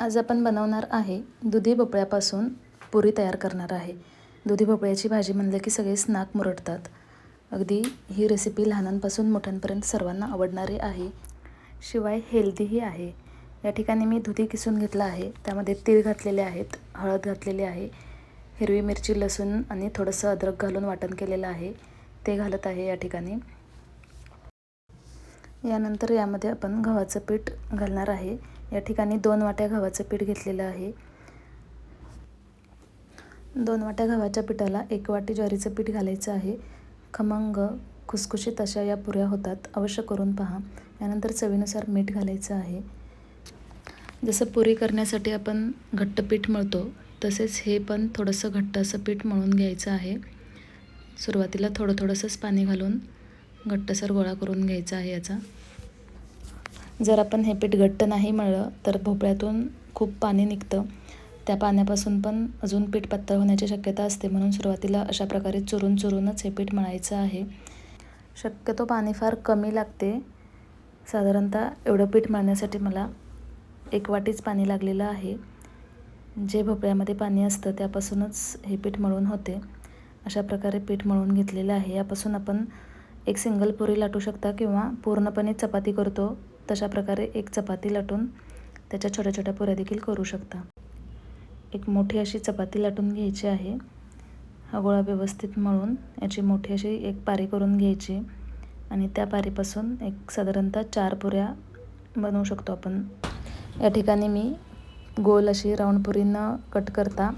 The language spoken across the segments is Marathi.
आज आपण बनवणार आहे दुधी भोपळ्यापासून पुरी तयार करणार आहे. दुधी भोपळ्याची भाजी म्हणलं की सगळेच नाक मुरडतात. अगदी ही रेसिपी लहानांपासून मोठ्यांपर्यंत सर्वांना आवडणारी आहे. शिवाय हेल्दीही आहे. या ठिकाणी मी दुधी किसून घेतला आहे. त्यामध्ये तीळ घातलेले आहेत हळद घातलेली आहे हिरवी मिरची लसूण आणि थोडंसं अद्रक घालून वाटण केलेलं आहे. ते घालत आहे या ठिकाणी. यानंतर यामध्ये आपण गव्हाचं पीठ घालणार आहे. या ठिकाणी दोन वाट्या गव्हाचं पीठ घेतलेलं आहे. दोन वाट्या गव्हाच्या पिठाला एक वाटी ज्वारीचं पीठ घालायचं आहे. खमंग खुसखुशीत अशा या पुऱ्या होतात. अवश्य करून पहा. यानंतर चवीनुसार मीठ घालायचं आहे. जसं पुरी करण्यासाठी आपण घट्ट पीठ मळतो तसेच हे पण थोडंसं घट्ट असं पीठ मळून घ्यायचं आहे. सुरुवातीला थोडं थोडंसंच पाणी घालून घट्टसर गोळा करून घ्यायचा आहे याचा. जर आपण हे पीठ घट्ट नाही मळलं तर भोपळ्यातून खूप पाणी निघतं. त्या पाण्यापासून पण अजून पीठ पातळ होण्याची शक्यता असते म्हणून सुरुवातीला अशा प्रकारे चुरून चुरूनच हे पीठ मळायचं आहे. शक्यतो पाणी फार कमी लागते. साधारणतः एवढं पीठ मळण्यासाठी मला एक वाटीच पाणी लागलेलं आहे. जे भोपळ्यामध्ये पाणी असतं त्यापासूनच हे पीठ मळून होते. अशा प्रकारे पीठ मळून घेतलेलं आहे. यापासून आपण एक सिंगल पुरी लाटू शकता किंवा पूर्णपणे चपाती करतो. तशा प्रकारे एक चपाती लाटून त्याच्या छोट्या छोट्या पुऱ्या देखील करू शकता. एक मोठी अशी चपाती लाटून घ्यायची आहे. हा गोळा व्यवस्थित मळून याची मोठी अशी एक पारी करून घ्यायची आणि त्या पारीपासून एक साधारणतः चार पुऱ्या बनवू शकतो आपण. या ठिकाणी मी गोल अशी राऊंड पुरी न कट करता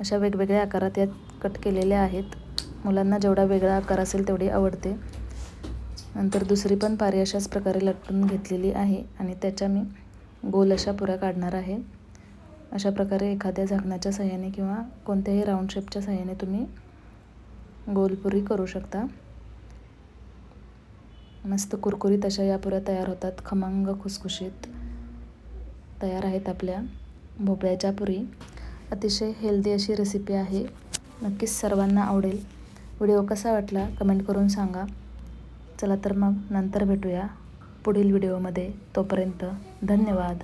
अशा वेगवेगळ्या आकारात यात कट केलेल्या आहेत. मुलांना जेवढा वेगळा आकार असेल तेवढी आवडते. नंतर दुसरी पण पारी अशाच प्रकारे लटून घेतलेली आहे आणि त्याच्या मी गोल अशा पुऱ्या काढणार आहे. अशा प्रकारे एखाद्या झाकणाच्या सहाय्याने किंवा कोणत्याही राऊंड शेपच्या सहाय्याने तुम्ही गोलपुरी करू शकता. मस्त कुरकुरीत अशा या पुऱ्या तयार होतात. खमंग खुसखुशीत तयार आहेत आपल्या भोपळ्याच्या पुरी. अतिशय हेल्दी अशी रेसिपी आहे. नक्कीच सर्वांना आवडेल. व्हिडिओ कसा वाटला? कमेंट करून सांगा. चला तर मग नंतर भेटूया पुढील व्हिडिओमध्ये. तोपर्यंत धन्यवाद.